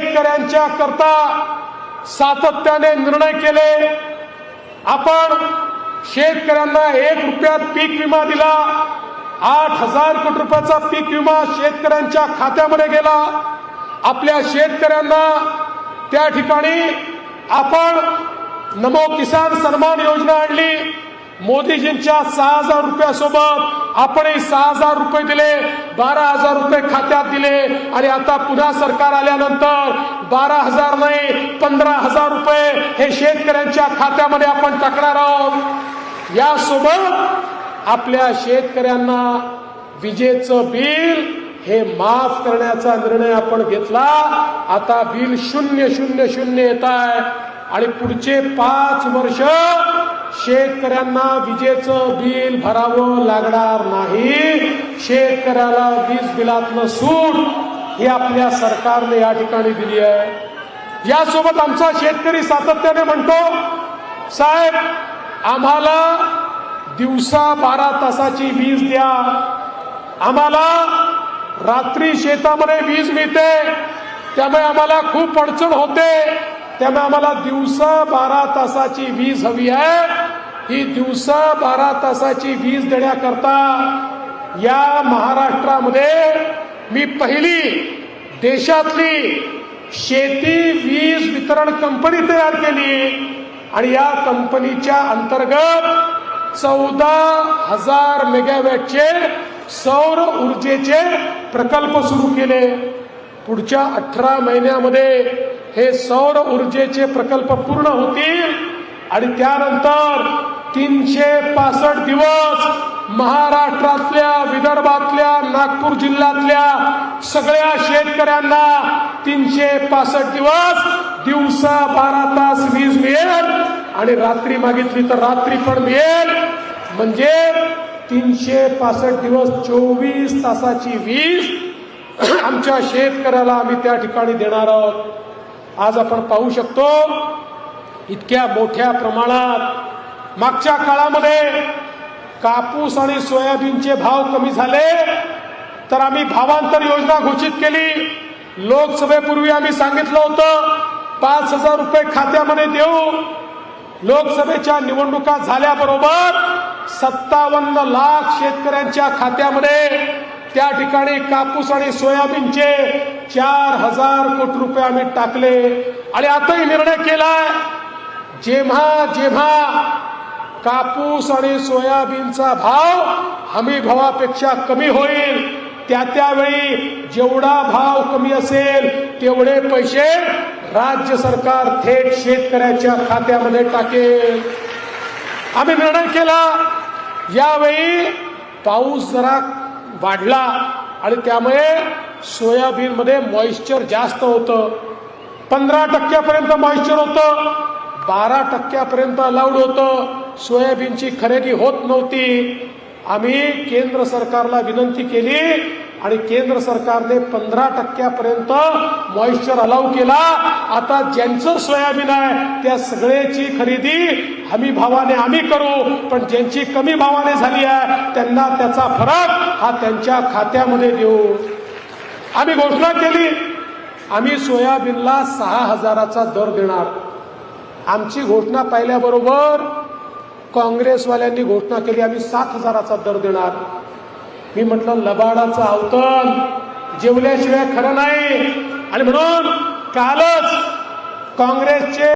शेतकऱ्यांच्या करता सातत्याने निर्णय केले. आपण शेतकऱ्यांना एक रुपयात पीक विमा दिला. आठ हजार कोटी रुपयाचा पीक विमा शेतकऱ्यांच्या खात्यामध्ये गेला. आपल्या शेतकऱ्यांना त्या ठिकाणी आपण नमो किसान सन्मान योजना आणली. मोदीजींच्या सहा हजार रुपयासोबत आपणही सहा हजार रुपये दिले बारा हजार रुपये खात्यात दिले. आणि आता पुन्हा सरकार आल्यानंतर बारा हजार नाही पंधरा हजार रुपये हे शेतकऱ्यांच्या खात्यामध्ये आपण टाकणार आहोत. यासोबत आपल्या शेतकऱ्यांना विजेचं बिल हे माफ करण्याचा निर्णय आपण घेतला. आता बिल शून्य शून्य शून्य येत आहे. आणि पुढचे पाच वर्ष शेतकऱ्यांना विजेचं बिल भरावं लागणार नाही. शेतकऱ्याला वीज बिलातलं सूट ही आपल्या सरकारने या ठिकाणी दिली आहे. यासोबत आमचा शेतकरी सातत्याने म्हणतो साहेब आम्हाला दिवसा बारा तासाची वीज द्या. आम्हाला रात्री शेतामध्ये वीज मिळते. त्यामुळे आम्हाला खूप अडचण होते. त्यामुळे आम्हाला दिवसा बारा तासाची वीज हवी आहे. ही दिवसा बारा तासाची वीज देण्याकरता या महाराष्ट्रामध्ये मी पहिली देशातली शेती वीज वितरण कंपनी तयार केली. आणि या कंपनीच्या अंतर्गत चौदा हजार मेगावॅटचे सौर ऊर्जेचे प्रकल्प सुरू केले. पुढच्या अठरा महिन्यामध्ये हे सौर ऊर्जेचे प्रकल्प पूर्ण होतील आणि त्यानंतर तीनशे पासष्ट दिवस महाराष्ट्रातल्या विदर्भातल्या नागपूर जिल्ह्यातल्या सगळ्या शेतकऱ्यांना तीनशे पासष्ट दिवस दिवसा बारा तास वीज मिळेल आणि रात्री मागितली तर रात्री पण मिळेल. म्हणजे तीनशे पासष्ट दिवस चोवीस तासाची वीज आमच्या शेतकऱ्याला आम्ही त्या ठिकाणी देणार आहोत. आज आपण पाहू शकतो इतक्या मोठ्या प्रमाणात मागच्या काळामध्ये कापूस आणि सोयाबीनचे भाव कमी झाले तर आम्ही भावांतर योजना घोषित केली. लोकसभेपूर्वी आम्ही सांगितलं होतं पाच हजार रुपये खात्यामध्ये देऊ. लोकसभेच्या निवडणुका झाल्याबरोबर सत्तावन्न लाख शेतकऱ्यांच्या खात्यामध्ये त्या ठिकाणी कापूस आणि सोयाबीनचे चार हजार कोटी रुपये आम्ही टाकले. आणि आताही निर्णय केलाय जेव्हा जेव्हा कापूस आणि सोयाबीनचा भाव हमी भावापेक्षा कमी होईल त्या त्यावेळी जेवढा भाव कमी असेल तेवढे पैसे राज्य सरकार थेट शेतकऱ्याच्या खात्यामध्ये टाकेल. आम्ही निर्णय केला यावेळी पाऊस जरा वाढला आणि त्यामुळे सोयाबीनमध्ये मॉइश्चर जास्त होतं. पंधरा टक्क्यापर्यंत मॉइश्चर होतं. बारा टक्क्यापर्यंत अलाउड होतं. सोयाबीनची खरेदी होत नव्हती. आम्ही केंद्र सरकारला विनंती केली आणि केंद्र सरकारने पंधरा टक्क्यापर्यंत मॉइश्चर अलाव केला. आता ज्यांचं सोयाबीन आहे त्या सगळ्याची खरेदी हमी भावाने आम्ही करू. पण ज्यांची कमी भावाने झाली आहे त्यांना त्याचा फरक हा त्यांच्या खात्यामध्ये देऊ. आम्ही घोषणा केली आम्ही सोयाबीनला सहा हजाराचा दर देणार. आमची घोषणा पाहिल्याबरोबर काँग्रेसवाल्यांनी घोषणा केली आम्ही सात हजाराचा दर देणार. मी म्हटलं लबाडाचं अवतन जेवल्याशिवाय खरं नाही. आणि म्हणून कालच काँग्रेसचे